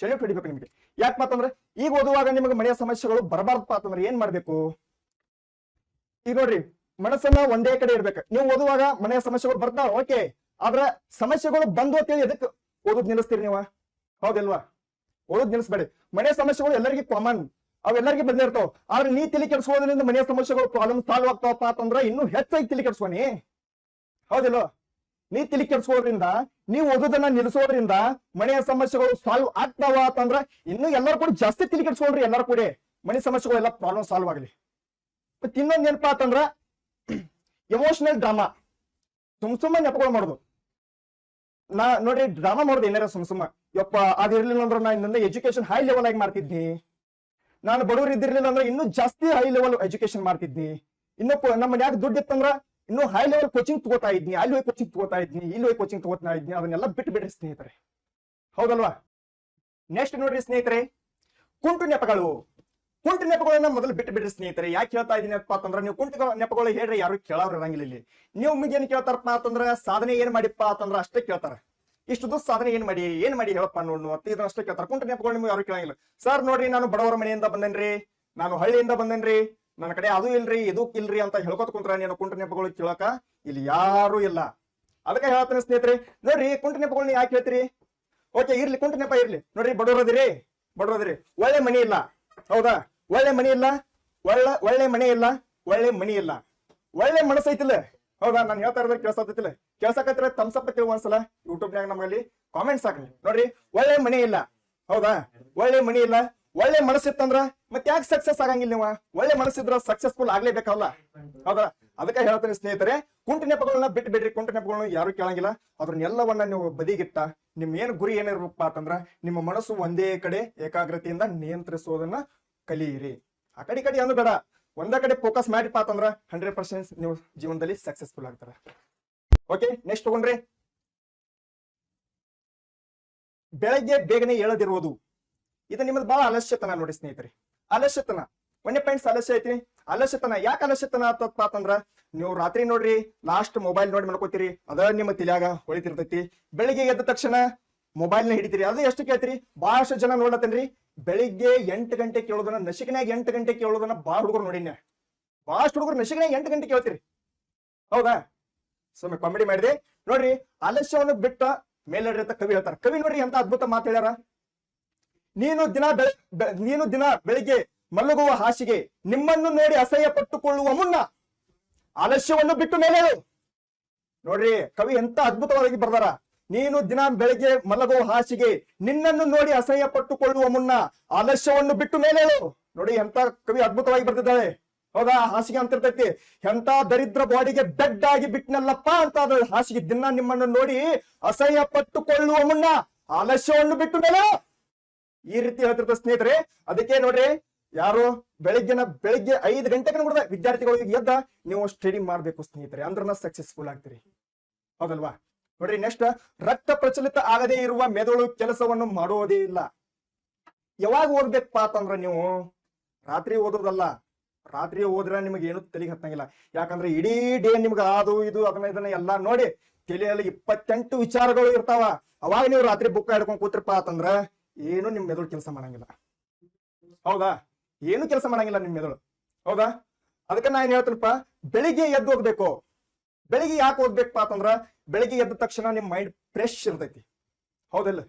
ಸೆಲ್ಯೂಟ್ ಹೊಡಿಬೇಕು ನಿಮ್ಗೆ. ಯಾಕಪ್ಪ ಅಂತಂದ್ರೆ ಈಗ ಓದುವಾಗ ನಿಮಗೆ ಮನೆಯ ಸಮಸ್ಯೆಗಳು ಬರಬಾರ್ದಪ್ಪ ಅಂತಂದ್ರೆ ಏನ್ ಮಾಡ್ಬೇಕು? ಈಗ ನೋಡ್ರಿ, ಮನಸ್ಸನ್ನ ಒಂದೇ ಕಡೆ ಇರ್ಬೇಕು. ನೀವು ಓದುವಾಗ ಮನೆಯ ಸಮಸ್ಯೆಗಳು ಬರ್ತಾವ ಓಕೆ ಆದ್ರೆ ಸಮಸ್ಯೆಗಳು ಬಂದು ಅಂತೇಳಿ ಎದಕ್ ಓದೋದ್ ನಿಲ್ಲಿಸ್ತೀರಿ ನೀವು? ಹೌದಿಲ್ವಾ? ಓದೋದ್ ನಿಲ್ಲಿಸ್ಬೇಡಿ. ಮನೆ ಸಮಸ್ಯೆಗಳು ಎಲ್ಲರಿಗೂ ಕಾಮನ್ ಅವೆಲ್ಲರಿಗೂ ಬಂದೇ ಆದ್ರೆ ನೀ ತಿಳಿ ಕೆಡಿಸೋದ್ರಿಂದ ಮನೆಯ ಸಮಸ್ಯೆಗಳು ಪ್ರಾಬ್ಲಮ್ ಸಾಲ್ವ್ ಆಗ್ತಾವಪ್ಪ ಅಂತಂದ್ರ ಇನ್ನೂ ಹೆಚ್ಚಾಗಿ ತಿಳಿ ಕೆಡಿಸ್ಕೊನಿ ಹೌದಿಲ್ವಾ? ನೀ ತಿಳಿ ಕೆಡಿಸೋದ್ರಿಂದ ನೀವು ಓದುದನ್ನ ನಿಲ್ಲಿಸೋದ್ರಿಂದ ಮನೆಯ ಸಮಸ್ಯೆಗಳು ಸಾಲ್ವ್ ಆಗ್ತಾವ ಅಂತಂದ್ರ ಇನ್ನು ಎಲ್ಲರೂ ಕೂಡ ಜಾಸ್ತಿ ತಿಳಿ ಕೆಡಿಸ್ಕೊಂಡ್ರಿ ಎಲ್ಲರೂ ಕೂಡ. ಮನೆ ಸಮಸ್ಯೆಗಳು ಎಲ್ಲ ಪ್ರಾಬ್ಲಮ್ ಸಾಲ್ವ್ ಆಗಲಿ. ಮತ್ತೆ ಇನ್ನೊಂದ್ ಏನಪ್ಪಾ ಅಂತಂದ್ರ ಎಮೋಷನಲ್ ಡ್ರಾಮಾ ಸುಮ್ ಸುಮ್ಮ ನೆಪಗಳು ಮಾಡೋದು. ನಾ ನೋಡ್ರಿ ಡ್ರಾಮಾ ಮಾಡೋದು ಏನಾರ ಸುಮ್ ಸುಮ್ಮ ಯಪ್ಪ ಅದಿರ್ಲಿಲ್ಲ ಅಂದ್ರೆ ನಾ ಇನ್ನೊಂದು ಎಜುಕೇಶನ್ ಹೈ ಲೆವೆಲ್ ಆಗಿ ಮಾಡ್ತಿದ್ನಿ. ನಾನು ಬಡವರು ಇದ್ದಿರ್ಲಿಲ್ಲ ಅಂದ್ರೆ ಇನ್ನೂ ಜಾಸ್ತಿ ಹೈ ಲೆವೆಲ್ ಎಜುಕೇಶನ್ ಮಾಡ್ತಿದ್ನಿ. ಇನ್ನು ನಮ್ಮ ಮನ್ಯಾಗ ದುಡ್ಡು ಇತ್ತಂದ್ರ ಇನ್ನು ಹೈ ಲೆವೆಲ್ ಕೋಚಿಂಗ್ ತಗೋತಾ ಇದ್ನಿ. ಅಲ್ಲಿ ಹೋಗಿ ಕೋಚಿಂಗ್ ತಗೋತಾ ಇದ್ನಿ, ಇಲ್ಲಿ ಹೋಗಿ ಕೋಚಿಂಗ್ ತಗೋತಾ ಇದ್ನಿ. ಅದನ್ನೆಲ್ಲ ಬಿಟ್ಟು ಬಿಡ್ರಿ ಸ್ನೇಹಿತರೆ. ಹೌದಲ್ವಾ? ನೆಕ್ಸ್ಟ್ ನೋಡ್ರಿ ಸ್ನೇಹಿತರೆ, ಕುಂಟು ನೆಪಗಳು. ಕುಂಟು ನೆಪಗಳನ್ನ ಮೊದಲು ಬಿಟ್ಟು ಬಿಡ್ರಿ ಸ್ನೇಹಿತರೆ. ಯಾಕೆ ಹೇಳ್ತಾ ಇದೀನಪ್ಪ ಅಂತಂದ್ರೆ ನೀವು ಕುಂಟು ನೆಪಗಳು ಹೇಳ್ರಿ ಯಾರು ಕೇಳೋರು ಇರಂಗಿಲ್ಲ ಇಲ್ಲಿ. ನೀವು ನಿಮ್ಗೆ ಏನು ಕೇಳ್ತಾರಪ್ಪ ಅಂತಂದ್ರೆ ಸಾಧನೆ ಏನ್ ಮಾಡಿಪ್ಪ ಅಂತಂದ್ರೆ ಅಷ್ಟೇ ಕೇಳ್ತಾರೆ. ಇಷ್ಟು ದಿವಸ ಸಾಧನೆ ಏನ್ ಮಾಡಿ ಏನ್ ಮಾಡಿ ಹೇಳಪ್ಪ ನೋಡು ಅಂತ ಇದನ್ನ ಅಷ್ಟೇ ಕೇಳ್ತಾರೆ. ಕುಂಟು ನೆಪಗಳು ನಿಮ್ಗೆ ಯಾರು ಕೇಳಂಗಿಲ್ಲ. ಸರ್ ನೋಡ್ರಿ, ನಾನು ಬಡವರ ಮನೆಯಿಂದ ಬಂದೇನ್ರಿ, ನಾನು ಹಳ್ಳಿಯಿಂದ ಬಂದೇನ್ರಿ, ನನ್ನ ಕಡೆ ಅದು ಇಲ್ರಿ, ಇದು ಇಲ್ರಿ ಅಂತ ಹೇಳ್ಕೊತ ಕುಂತ್ರ ನೀನು ಕುಂಟು ನೆಪಗಳು ಕೇಳಕ ಇಲ್ಲಿ ಯಾರು ಇಲ್ಲ. ಅದಕ್ಕೆ ಹೇಳ್ತೇನೆ ಸ್ನೇಹಿತರೆ, ನೋಡ್ರಿ, ಕುಂಟು ನೆಪಗಳನ್ನ ಯಾಕೆ ಹೇಳ್ತೀರಿ? ಓಕೆ, ಇರ್ಲಿ, ಕುಂಟು ನೆಪ ಇರ್ಲಿ. ನೋಡ್ರಿ, ಬಡವರದಿರಿ ಬಡವರದಿರಿ. ಒಳ್ಳೆ ಮನಿ ಇಲ್ಲ. ಹೌದಾ? ಒಳ್ಳೆ ಮನಿ ಇಲ್ಲ? ಒಳ್ಳೆ ಒಳ್ಳೆ ಮನೆ ಇಲ್ಲ? ಒಳ್ಳೆ ಮನಿ ಇಲ್ಲ. ಒಳ್ಳೆ ಮನಸ್ಸು ಐತಿಲ್ಲ. ಹೌದಾ? ನಾನು ಹೇಳ್ತಾ ಇರೋದ್ರೆ ಕೇಳಿಸ್ತಿಲ್ಲ ಕೇಳ್ಸಕತ್ರ ತಮ್ಸಪ್ಪ ಕೇಳುವ ಒಂದ್ಸಲ ಯೂಟ್ಯೂಬ್ನಾಗ ನಮ್ಮಲ್ಲಿ ಕಾಮೆಂಟ್ಸ್ ಹಾಕ್ರಿ. ನೋಡ್ರಿ, ಒಳ್ಳೆ ಮನೆ ಇಲ್ಲ. ಹೌದಾ? ಒಳ್ಳೆ ಮನಿ ಇಲ್ಲ. ಒಳ್ಳೆ ಮನಸ್ಸಿತ್ತಂದ್ರ ಮತ್ತೆ ಯಾಕೆ ಸಕ್ಸಸ್ ಆಗಂಗಿಲ್ಲ ನೀವು? ಒಳ್ಳೆ ಮನಸ್ಸಿದ್ರ ಸಕ್ಸಸ್ಫುಲ್ ಆಗ್ಲೇಬೇಕಲ್ಲ. ಹೌದಾ? ಅದಕ್ಕೆ ಹೇಳ್ತೇನೆ ಸ್ನೇಹಿತರೆ ಕುಂಟು ನೆಪಗಳನ್ನ ಬಿಟ್ಟು ಬಿಡ್ರಿ. ಕುಂಟು ನೆಪಗಳನ್ನ ಯಾರು ಕೇಳಂಗಿಲ್ಲ. ಅದ್ರನ್ನೆಲ್ಲವನ್ನ ನೀವು ಬದಿಗಿಟ್ಟ ನಿಮ್ ಏನ್ ಗುರಿ ಏನಿರ್ಬೇಕಪ್ಪ ಅಂತಂದ್ರ ನಿಮ್ಮ ಮನಸ್ಸು ಒಂದೇ ಕಡೆ ಏಕಾಗ್ರತೆಯಿಂದ ನಿಯಂತ್ರಿಸೋದನ್ನ ಕಲಿಯಿರಿ. ಆ ಕಡೆ ಕಡೆ ಏನು ಬೇಡ. ಒಂದ ಕಡೆ ಫೋಕಸ್ ಮಾಡಿಪ್ಪ ಅಂತಂದ್ರ ಹಂಡ್ರೆಡ್ ಪರ್ಸೆಂಟ್ ನೀವು ಜೀವನದಲ್ಲಿ ಸಕ್ಸಸ್ಫುಲ್ ಆಗ್ತಾರೆ. ಓಕೆ ನೆಕ್ಸ್ಟ್ ತಗೊಂಡ್ರಿ. ಬೆಳಗ್ಗೆ ಬೇಗನೆ ಹೇಳದಿರುವುದು ಇದು ನಿಮ್ಮದು ಬಹಳ ಅಲಸ್ಯತನ ನೋಡಿ ಸ್ನೇಹಿತರೆ. ಅಲಸ್ಯತನ. ಒಂದೇ ಪಾಯಿಂಟ್ಸ್ ಅಲಸ್ಯ ಐತಿ ಅಲಸ್ಯತನ. ಯಾಕೆ ಆಲಸ್ಯತನ ಆತಪ್ಪ ಅಂತಂದ್ರ ನೀವು ರಾತ್ರಿ ನೋಡ್ರಿ ಲಾಸ್ಟ್ ಮೊಬೈಲ್ ನೋಡಿ ಮಾಡ್ಕೋತೀರಿ ಅದ ನಿಮ್ಮ ತಲ್ಯಾಗ ಹೊಳಿತಿರ್ತೈತಿ. ಬೆಳಿಗ್ಗೆ ಎದ್ದ ತಕ್ಷಣ ಮೊಬೈಲ್ನ ಹಿಡಿತೀರಿ, ಅದು ಎಷ್ಟು ಕೇಳ್ತೀರಿ? ಬಹಳಷ್ಟು ಜನ ನೋಡ್ಲತ್ತೇನ್ರಿ ಬೆಳಿಗ್ಗೆ ಎಂಟು ಗಂಟೆ ಕೇಳೋದನ್ನ, ನಶಿಕನ್ಯಾಗ ಎಂಟು ಗಂಟೆ ಕೇಳೋದನ್ನ ಬಾ ಹುಡುಗರು ನೋಡಿನ ಬಹಳಷ್ಟು ಹುಡುಗರು ನಶಿಕನ್ಯಾಗ ಎಂಟು ಗಂಟೆ ಕೇಳ್ತೀರಿ. ಹೌದಾ? ಸುಮ್ಮನೆ ಕಾಮಿಡಿ ಮಾಡಿದೆ. ನೋಡ್ರಿ, ಆಲಸ್ಯವನ್ನು ಬಿಟ್ಟ ಅಂತ ಕವಿ ಹೇಳ್ತಾರ. ಕವಿ ನೋಡ್ರಿ ಎಂತ ಅದ್ಭುತ ಮಾತು ಹೇಳ್ಯಾರ? ನೀನು ದಿನ ನೀನು ದಿನ ಬೆಳಿಗ್ಗೆ ಮಲಗುವ ಹಾಸಿಗೆ, ನಿಮ್ಮನ್ನು ನೋಡಿ ಅಸಹ್ಯ ಪಟ್ಟುಕೊಳ್ಳುವ ಮುನ್ನ ಆಲಸ್ಯವನ್ನು ಬಿಟ್ಟು ಮೇಲೆ. ನೋಡ್ರಿ, ಕವಿ ಎಂತ ಅದ್ಭುತವಾಗಿ ಬರ್ದಾರ. ನೀನು ದಿನ ಬೆಳಿಗ್ಗೆ ಮಲಗುವ ಹಾಸಿಗೆ ನಿನ್ನನ್ನು ನೋಡಿ ಅಸಹ್ಯ ಪಟ್ಟುಕೊಳ್ಳುವ ಮುನ್ನ ಆಲಸ್ಯವನ್ನು ಬಿಟ್ಟು ಮೇಲೇಳು. ನೋಡಿ ಎಂತ ಕವಿ ಅದ್ಭುತವಾಗಿ ಬರ್ತಿದ್ದಾಳೆ. ಹೌದಾ? ಹಾಸಿಗೆ ಅಂತಿರ್ತೈತಿ ಎಂತ ದರಿದ್ರ ಬಾಡಿಗೆ ಬೆಡ್ ಆಗಿ ಬಿಟ್ನಲ್ಲಪ್ಪ ಅಂತ ಅದು ಹಾಸಿಗೆ ದಿನ ನಿಮ್ಮನ್ನು ನೋಡಿ ಅಸಹ್ಯ ಪಟ್ಟುಕೊಳ್ಳುವ ಮುನ್ನ ಆಲಸ್ಯವನ್ನು ಬಿಟ್ಟು ಮೇಲೆ ಈ ರೀತಿ ಹೇಳ್ತಿರ್ತ ಸ್ನೇಹಿತರೆ. ಅದಕ್ಕೆ ನೋಡ್ರಿ, ಯಾರು ಬೆಳಿಗ್ಗೆನ ಬೆಳಿಗ್ಗೆ ಐದು ಗಂಟೆಗೆ ಕೂಡ ವಿದ್ಯಾರ್ಥಿಗಳಿಗೆ ಎದ್ದ, ನೀವು ಸ್ಟಡಿ ಮಾಡ್ಬೇಕು ಸ್ನೇಹಿತರೆ. ಅಂದ್ರನ್ನ ಸಕ್ಸಸ್ಫುಲ್ ಆಗ್ತೀರಿ. ಹೌದಲ್ವಾ? ನೋಡ್ರಿ ನೆಕ್ಸ್ಟ್ ರಕ್ತ ಪ್ರಚಲಿತ ಆಗದೇ ಇರುವ ಮೆದುಳು ಕೆಲಸವನ್ನು ಮಾಡುವುದೇ ಇಲ್ಲ. ಯಾವಾಗ ಓದ್ಬೇಕಪ್ಪ ಅಂತಂದ್ರೆ ನೀವು? ರಾತ್ರಿ ಓದೋದಲ್ಲ. ರಾತ್ರಿ ಓದ್ರೆ ನಿಮಗೆ ಏನು ತಲೆಗೆ ಹತ್ತಂಗಿಲ್ಲ. ಯಾಕಂದ್ರೆ ಇಡೀ ಡೇ ನಿಮ್ಗೆ ಅದು, ಇದು, ಅದನ್ನ, ಇದನ್ನ ಎಲ್ಲಾ ನೋಡಿ ತಲೆಯಲ್ಲಿ ಇಪ್ಪತ್ತೆಂಟು ವಿಚಾರಗಳು ಇರ್ತಾವ. ಅವಾಗ ನೀವು ರಾತ್ರಿ ಬುಕ್ ಹಿಡ್ಕೊಂಡು ಕೂತ್ರಪ್ಪ ಅಂತಂದ್ರ ಏನು ನಿಮ್ ಮೆದುಳು ಕೆಲಸ ಮಾಡಂಗಿಲ್ಲ. ಹೌದಾ? ಏನು ಕೆಲಸ ಮಾಡಂಗಿಲ್ಲ ನಿಮ್ ಮೆದುಳು. ಹೌದಾ? ಅದಕ್ಕೆ ನಾ ಏನ್ ಹೇಳ್ತೀನಪ್ಪ? ಬೆಳಿಗ್ಗೆ ಎದ್ದು ಹೋಗ್ಬೇಕು ಬೆಳಿಗ್ಗೆ ಯಾಕೆ ಓದ್ಬೇಕಪ್ಪ ಅಂತಂದ್ರ ಬೆಳಿಗ್ಗೆ ಎದ್ದ ತಕ್ಷಣ ನಿಮ್ ಮೈಂಡ್ ಫ್ರೆಶ್ ಇರ್ತೈತಿ. ಹೌದಲ್ಲ?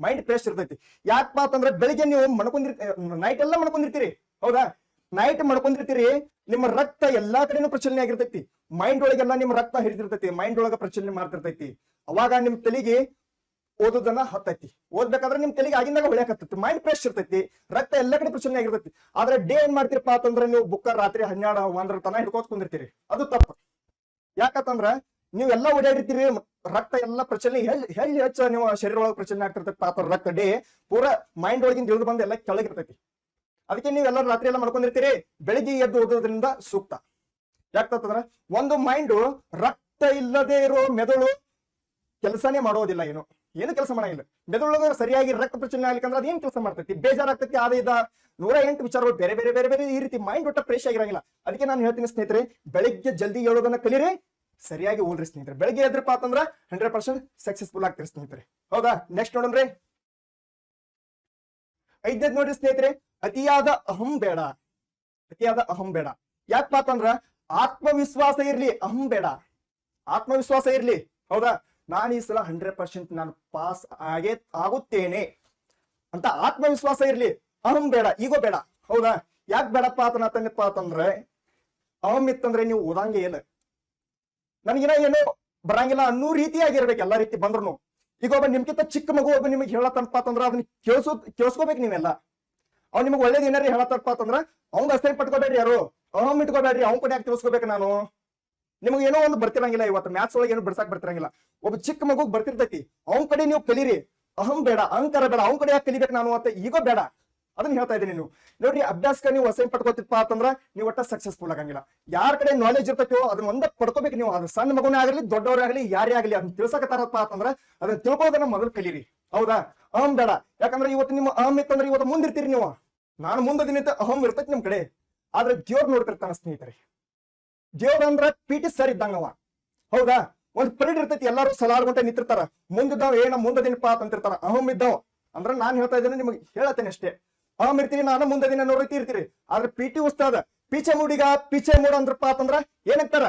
ಮೈಂಡ್ ಫ್ರೆಶ್ ಇರ್ತೈತಿ. ಯಾಕಪ್ಪ ಅಂತಂದ್ರೆ ಬೆಳಿಗ್ಗೆ ನೀವು ಮಣ್ಕೊಂಡಿರ್ ನೈಟ್ ಎಲ್ಲ ಮಣ್ಕೊಂಡಿರ್ತೀರಿ ಹೌದಾ? ನೈಟ್ ಮಣ್ಕೊಂಡಿರ್ತೀರಿ ನಿಮ್ಮ ರಕ್ತ ಎಲ್ಲಾ ಕಡೆನೂ ಪ್ರಚಲನೆ ಆಗಿರ್ತೈತಿ. ಮೈಂಡ್ ಒಳಗೆಲ್ಲ ನಿಮ್ಮ ರಕ್ತ ಹಿಡಿದಿರ್ತೈತಿ ಮೈಂಡ್ ಒಳಗ ಪ್ರಚಲನೆ ಮಾಡ್ತಿರ್ತೈತಿ. ಅವಾಗ ನಿಮ್ ತಲೆಗೆ ಓದೋದನ್ನ ಹತ್ತೈತಿ. ಓದ್ಬೇಕಾದ್ರೆ ನಿಮ್ ತಲೆಗೆ ಆಗಿಂದಾಗ ಹೊಳ್ಯಾಕತ್ತೈತಿ ಮೈಂಡ್ ಫ್ರೆಶ್ ಇರ್ತೈತಿ. ರಕ್ತ ಎಲ್ಲ ಕಡೆ ಪ್ರಚಲನೆ ಆಗಿರ್ತೈತಿ. ಆದ್ರೆ ಡೇ ಏನ್ ಮಾಡ್ತೀರಪ್ಪ ಅಂತಂದ್ರೆ ನೀವು ಬುಕ್ಕ ರಾತ್ರಿ ಹನ್ನೆರಡು ಒಂದರ ತನ ಹಿಡ್ಕೋತ್ ಕುಂದಿರ್ತೀರಿ. ಅದು ತಪ್ಪು. ಯಾಕಂತಂದ್ರ ನೀವು ಎಲ್ಲ ಓಡಾಡಿರ್ತೀರಿ, ರಕ್ತ ಎಲ್ಲ ಪ್ರಚಲನೆ ಎಲ್ ಹೆಲ್ ಹೆಚ್ಚ ನೀವು ಶರೀರ ಒಳಗೆ ಪ್ರಚಲನೆ ಆಗ್ತಿರ್ತೈತಿ, ಪಾಪ ರಕ್ತ ಡೇ ಪೂರಾ ಮೈಂಡ್ ಒಳಗಿಂದ ತಿಳಿದು ಬಂದು ಎಲ್ಲ ಕೆಳಗಿರ್ತೈತಿ. ಅದಕ್ಕೆ ನೀವು ಎಲ್ಲರೂ ರಾತ್ರಿ ಎಲ್ಲ ಮಾಡ್ಕೊಂಡಿರ್ತೀರಿ ಬೆಳಿಗ್ಗೆ ಎದ್ದು ಓದೋದ್ರಿಂದ ಸೂಕ್ತ. ಯಾಕಂತಂದ್ರ ಒಂದು ಮೈಂಡ್ ರಕ್ತ ಇಲ್ಲದೆ ಇರೋ ಮೆದುಳು ಕೆಲಸನೇ ಮಾಡೋದಿಲ್ಲ ಏನು. ಏನು ಕೆಲಸ ಮಾಡಂಗಿಲ್ಲ ಮೆದುಳೊಳಗೆ ಸರಿಯಾಗಿ ರಕ್ತ ಪ್ರಚಲನೆ ಆಗ್ಲಿಕ್ಕಂದ್ರೆ ಅದೇನ್ ಕೆಲಸ ಮಾಡ್ತೈತಿ? ಬೇಜಾರಾಗ್ತೈತಿ ಆದ ಇದ. ನೂರ ಎಂಟು ವಿಚಾರಗಳು ಬೇರೆ ಬೇರೆ ಬೇರೆ ಬೇರೆ ಈ ರೀತಿ ಮೈಂಡ್ ಒಟ್ಟ ಫ್ರೆಶ್ ಆಗಿರಂಗಿಲ್ಲ. ಅದಕ್ಕೆ ನಾನು ಹೇಳ್ತೀನಿ ಸ್ನೇಹಿತರೆ, ಬೆಳಿಗ್ಗೆ ಜಲ್ದಿ ಹೇಳೋದನ್ನ ಕಲೀರಿ ಸರಿಯಾಗಿ ಓಲ್ರಿ ಸ್ನೇಹಿತರೆ. ಬೆಳಗ್ಗೆ ಎದ್ರಪ್ಪ ಅಂತಂದ್ರ ಹಂಡ್ರೆಡ್ ಪರ್ಸೆಂಟ್ ಸಕ್ಸಸ್ಫುಲ್ ಆಗ್ತೀರಿ ಸ್ನೇಹಿತರೆ. ಹೌದಾ? ನೆಕ್ಸ್ಟ್ ನೋಡೋಣ್ರಿ ಐದನೇದ್ ನೋಡ್ರಿ ಸ್ನೇಹಿತರೆ, ಅತಿಯಾದ ಅಹಂ ಬೇಡ. ಅತಿಯಾದ ಅಹಂ ಬೇಡ. ಯಾಕಪ್ಪ ಅಂತಂದ್ರ ಆತ್ಮವಿಶ್ವಾಸ ಇರ್ಲಿ, ಅಹಂ ಬೇಡ. ಆತ್ಮವಿಶ್ವಾಸ ಇರ್ಲಿ. ಹೌದಾ? ನಾನು ಈ ಸಲ ಹಂಡ್ರೆಡ್ ಪರ್ಸೆಂಟ್ ನಾನು ಪಾಸ್ ಆಗೇ ಆಗುತ್ತೇನೆ ಅಂತ ಆತ್ಮವಿಶ್ವಾಸ ಇರ್ಲಿ, ಅಹಂ ಬೇಡ ಈಗೋ ಬೇಡ. ಹೌದಾ? ಯಾಕೆ ಬೇಡಪ್ಪ ಅಂತ ಅಂತಂದ್ರೆ, ಅಹಂ ಇತ್ತಂದ್ರೆ ನೀವು ಓದಂಗೆ ಇಲ್ಲ ನನಗಿನ ಏನು ಬರಂಗಿಲ್ಲ ಅನ್ನೋ ರೀತಿಯಾಗಿರ್ಬೇಕು ಎಲ್ಲಾ ರೀತಿ ಬಂದ್ರು ಈಗ ಒಬ್ಬ ನಿಮ್ಗಿಂತ ಚಿಕ್ಕ ಮಗು ಒಬ್ಬ ನಿಮಗೆ ಹೇಳತ್ತಪ್ಪ ಅಂತಂದ್ರ ಅದನ್ನ ಕೇಳಿಸೋ ಕೇಳಿಸ್ಕೋಬೇಕು ನೀವೆಲ್ಲ. ಅವ್ನು ನಿಮ್ಗೆ ಒಳ್ಳೇದ್ ಏನಾರ ಹೇಳತ್ತಪ್ಪ ಅಂತಂದ್ರ ಅವ್ನ್ ಅಷ್ಟೇ ಪಟ್ಕೋಬೇಡ್ರಿ ಯಾರು. ಅಹಂ ಇಟ್ಕೋಬೇಡ್ರಿ, ಅವ್ನ ಯಾಕೆ ತಿಳ್ಸ್ಕೋಬೇಕು ನಾನು. ನಿಮ್ಗೆ ಏನೋ ಒಂದು ಬರ್ತಿರಂಗಿಲ್ಲ ಇವತ್ತು, ಮ್ಯಾಥ್ಸ್ ಒಳಗೆ ಏನು ಬಿಡ್ಸಕ್ ಬರ್ತಿರಂಗಿಲ್ಲ. ಒಬ್ಬ ಚಿಕ್ಕ ಮಗು ಬರ್ತಿರ್ತೈತಿ, ಅವ್ನ ಕಡೆ ನೀವು ಕಲೀರಿ. ಅಹಂ ಬೇಡ, ಅಹಂಕಾರ ಬೇಡ, ಅವ್ನ ಕಡೆ ಯಾಕೆ ಕಲಿಬೇಕು ನಾನು ಅಂತ, ಈಗೋ ಬೇಡ. ಅದನ್ನ ಹೇಳ್ತಾ ಇದ್ದೀನಿ ನೀವು ನೋಡ್ರಿ, ಅಭ್ಯಾಸಕ್ಕೆ ನೀವು ಹೊಸ ಪಡ್ಕೋತಿಪ್ಪ ಅಂತಂದ್ರ ನೀವು ಒಟ್ಟ ಸಕ್ಸಸ್ಫುಲ್ ಆಗಂಗಿಲ್ಲ. ಯಾರ ಕಡೆ ನಾಲೆಜ್ ಇರ್ತೈತೋ ಅದನ್ನ ಒಂದ ಪಡ್ಕೋಬೇಕು ನೀವು. ಅದು ಸಣ್ಣ ಮಗುನೇ ಆಗಲಿ, ದೊಡ್ಡವರೇ ಆಗಲಿ, ಯಾರೇ ಆಗಲಿ ಅದನ್ನ ತಿಳ್ಸಕತ್ತಾರಪ್ಪ ಅಂತಂದ್ರ ಅದನ್ನ ತಿಳ್ಕೊಳ್ಳೋದನ್ನ ಮೊದಲು ಕಲೀರಿ. ಹೌದಾ? ಅಹಂ ಬೇಡ. ಯಾಕಂದ್ರೆ ಇವತ್ತು ನಿಮ್ಮ ಅಹಂ ಇತ್ತಂದ್ರೆ ಇವತ್ತು ಮುಂದಿರ್ತೀರಿ ನೀವು. ನಾನು ಮುಂದೆ ಅಹಂ ಇರ್ತೈತಿ ನಿಮ್ ಕಡೆ. ಆದ್ರೆ ದೇವ್ರ ನೋಡ್ತಿರ್ತಾನ ಸ್ನೇಹಿತರೆ. ದೇವ್ರ ಅಂದ್ರ ಪಿ ಟಿ ಸರ್ ಇದ್ದಂಗವ. ಹೌದಾ? ಒಂದ್ ಪ್ರೀಡ್ ಇರ್ತೈತಿ, ಎಲ್ಲಾರು ಗಂಟೆ ನಿಂತಿರ್ತಾರ. ಮುಂದಿದ್ದಾವ, ಏನ ಮುಂದದಿನಪ್ಪ ಅಂತಿರ್ತಾರ ಅಹಂ ಇದ್ದಾವ. ಅಂದ್ರೆ ನಾನ್ ಹೇಳ್ತಾ ಇದ್ದೇನೆ, ನಿಮಗೆ ಹೇಳತ್ತೇನೆ ಅಷ್ಟೇ. ಇರ್ತೀರಿ ನಾನು ಮುಂದದಿನ ನೋಡ್ರಿ ಇರ್ತೀರಿ ಆದ್ರೆ ಪಿ ಟಿ ಉಸ್ತಾದ, ಪೀಚೆ ಮೂಡಿಗ ಪೀಚೆ ಮೂಡ ಅಂದ್ರಪ್ಪ ಅಂತಂದ್ರ ಏನಾಗ್ತಾರ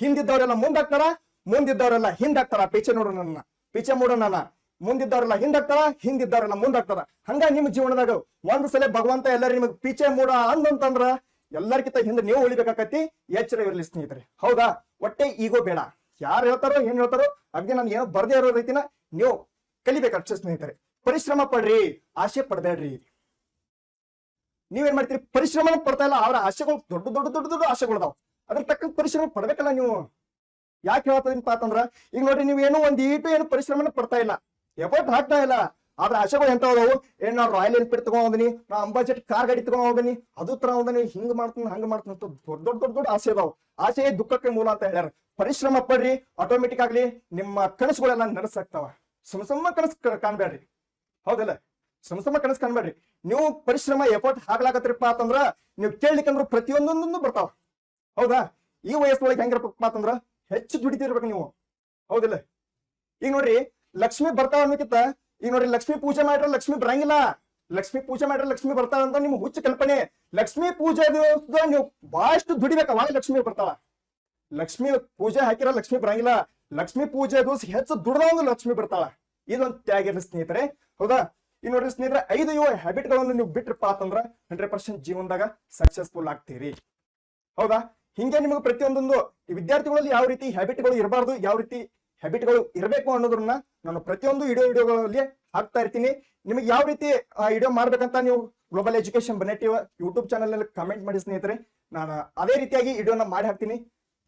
ಹಿಂದಿದ್ದವರೆಲ್ಲ ಮುಂದಾಗ್ತಾರ ಮುಂದಿದ್ದವರೆಲ್ಲ ಹಿಂದಾಗ್ತಾರ ಪೀಚೆ ನೋಡು ನನ್ನ ಪೀಚೆ ಮೂಡ ನನ್ನ. ಮುಂದಿದ್ದವರೆಲ್ಲ ಹಿಂದಾಗ್ತಾರ ಹಿಂದಿದ್ದವರೆಲ್ಲ ಮುಂದಾಗ್ತಾರ ಹಂಗ ನಿಮ್ ಜೀವನದಾಗ ಒಂದ್ ಸಲ ಭಗವಂತ ಎಲ್ಲರೂ ನಿಮಗೆ ಪೀಚೆ ಮೂಡ ಅಂದಂತಂದ್ರ ಎಲ್ಲರಿಗಿಂತ ಹಿಂದೆ ನೀವು ಉಳಿಬೇಕಾಕತಿ ಎಚ್ಚರ ಇರಲಿ ಸ್ನೇಹಿತರೆ. ಹೌದಾ? ಒಟ್ಟೆ ಈಗೋ ಬೇಡ. ಯಾರು ಹೇಳ್ತಾರೋ, ಏನ್ ಹೇಳ್ತಾರೋ, ಅಗ್ನಿ ನಾನು ಏನೋ ಬರ್ದೇ ಇರೋ ರೀತಿನ ನೀವು ಕಲಿಬೇಕು ಅಷ್ಟೇ ಸ್ನೇಹಿತರೆ. ಪರಿಶ್ರಮ ಪಡ್ರಿ, ಆಸೆ ಪಡ್ಬೇಡ್ರಿ. ನೀವೇನ್ ಮಾಡ್ತೀರಿ? ಪರಿಶ್ರಮ ಪಡ್ತಾ ಇಲ್ಲ. ಅವರ ಆಶೆಗಳು ದೊಡ್ಡ ದೊಡ್ಡ ದೊಡ್ಡ ದೊಡ್ಡ ಆಸೆಗಳು ಅದ್ರ ತಕ್ಕಂತ ಪರಿಶ್ರಮ ಪಡ್ಬೇಕಲ್ಲ ನೀವು. ಯಾಕೆ ಹೇಳ್ತದೀನಪ್ಪ ಅಂತಂದ್ರ, ಈಗ ನೋಡ್ರಿ, ನೀವು ಏನೋ ಒಂದ್ ಏನು ಪರಿಶ್ರಮನ ಪಡ್ತಾ ಇಲ್ಲ. ಎಫರ್ಟ್ ಹಾಕ್ತಾ ಇಲ್ಲ. ಆದ್ರೆ ಆಶೆಗಳು ಎಂತ ಅದಾವು? ಏನ್ ನಾ ರಾಯಲ್ ಎನ್ಫೀಲ್ಡ್ ತಗೊಂಡ್ ಹೋದನಿ ನಾ ಅಂಬಾಜೆಟ್ ಕಾರ್ ಗಾಡಿ ತಗೊಂಡ್ ಹೋದನಿ ಅದು ತರ ಹೋದನಿ ಹಿಂಗ್ ಮಾಡ್ತೀನಿ, ಹಂಗ ಮಾಡ್ತೀನಿ ಅಂತ ದೊಡ್ಡ ದೊಡ್ಡ ದೊಡ್ಡ ದೊಡ್ಡ ಆಸೆ ಅದಾವು. ಆಸೆ ದುಃಖಕ್ಕೆ ಮೂಲ ಅಂತ ಹೇಳ್ಯಾರ. ಪರಿಶ್ರಮ ಪಡ್ರಿ ಆಟೋಮೆಟಿಕ್ ಆಗ್ಲಿ ನಿಮ್ಮ ಕನಸುಗಳೆಲ್ಲ ನನಸಾಗ್ತಾವ. ಸುಮ್ ಸುಮ್ಮ ಕನಸು ಕಾಣ್ಬೇಡ್ರಿ ಹೌದಲ್ಲ? ಸಮ ಕನಸು ಕಾಣ್ಬೇಡ್ರಿ. ನೀವು ಪರಿಶ್ರಮ ಎಫರ್ಟ್ ಹಾಕ್ಲಾಕತ್ರಿಪ್ಪ ಅಂತಂದ್ರ ನೀವು ಕೇಳ್ಲಿಕ್ಕಂದ್ರ ಪ್ರತಿಯೊಂದೊಂದೊಂದು ಬರ್ತಾವ. ಹೌದಾ? ಈ ವಯಸ್ಸೊಳಗೆ ಹೆಂಗಿರ್ಬೇಕಪ್ಪ ಅಂತಂದ್ರ ಹೆಚ್ಚು ದುಡಿತಿರ್ಬೇಕು ನೀವು. ಹೌದಿಲ್ಲ? ಈಗ ನೋಡ್ರಿ, ಲಕ್ಷ್ಮಿ ಬರ್ತಾವ ಅನ್ನೋಕ್ಕಿಂತ, ಈಗ ನೋಡ್ರಿ, ಲಕ್ಷ್ಮಿ ಪೂಜೆ ಮಾಡ್ರೆ ಲಕ್ಷ್ಮಿ ಬರಂಗಿಲ್ಲ. ಲಕ್ಷ್ಮಿ ಪೂಜೆ ಮಾಡ್ರೆ ಲಕ್ಷ್ಮಿ ಬರ್ತಾವ ಅಂತ ನಿಮ್ ಹುಚ್ಚು ಕಲ್ಪನೆ. ಲಕ್ಷ್ಮಿ ಪೂಜೆ ನೀವು ಬಹಳಷ್ಟು ದುಡಿಬೇಕು ಅವಾಗ ಲಕ್ಷ್ಮಿ ಬರ್ತಾವ ಲಕ್ಷ್ಮಿ ಪೂಜೆ ಹಾಕಿರ ಲಕ್ಷ್ಮಿ ಬರಂಗಿಲ್ಲ. ಲಕ್ಷ್ಮಿ ಪೂಜೆ ದಿವಸ ಹೆಚ್ಚು ದುಡ್ದವಂಗ ಲಕ್ಷ್ಮಿ ಬರ್ತಾಳ. ಇದೊಂದು ತ್ಯಾಗಿರ್ಲಿ ಸ್ನೇಹಿತರೆ. ಹೌದಾ? ಈ ನೋಡ್ರಿ ಸ್ನೇಹಿತರೆ, ಐದು ಇವ ಹ್ಯಾಬಿಟ್ಗಳನ್ನು ನೀವು ಬಿಟ್ರಪ್ಪ ಅಂತಂದ್ರ ಹಂಡ್ರೆಡ್ ಪರ್ಸೆಂಟ್ ಜೀವನದಾಗ ಸಕ್ಸಸ್ಫುಲ್ ಆಗ್ತೀರಿ. ಹೌದಾ? ಹಿಂಗೆ ನಿಮಗೆ ಪ್ರತಿಯೊಂದೊಂದು ವಿದ್ಯಾರ್ಥಿಗಳಲ್ಲಿ ಯಾವ ರೀತಿ ಹ್ಯಾಬಿಟ್ಗಳು ಇರಬಾರ್ದು, ಯಾವ ರೀತಿ ಹ್ಯಾಬಿಟ್ಗಳು ಇರಬೇಕು ಅನ್ನೋದನ್ನ ನಾನು ಪ್ರತಿಯೊಂದು ವಿಡಿಯೋ ವಿಡಿಯೋಗಳಲ್ಲಿ ಹಾಕ್ತಾ ಇರ್ತೀನಿ. ನಿಮಗೆ ಯಾವ ರೀತಿ ವಿಡಿಯೋ ಮಾಡ್ಬೇಕಂತ ನೀವು ಗ್ಲೋಬಲ್ ಎಜುಕೇಶನ್ ಬನೆಟಿವ್ ಯೂಟ್ಯೂಬ್ ಚಾನಲ್ನಲ್ಲಿ ಕಮೆಂಟ್ ಮಾಡಿ ಸ್ನೇಹಿತರೆ. ನಾನು ಅದೇ ರೀತಿಯಾಗಿ ವಿಡಿಯೋನ ಮಾಡಿ ಹಾಕ್ತೀನಿ.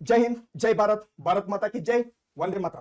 ಜೈ ಹಿಂದ್, ಜೈ ಭಾರತ್ ಭಾರತ್ ಮಾತಾ ಕಿ ಜೈ, ವಂದೇ ಮಾತಾ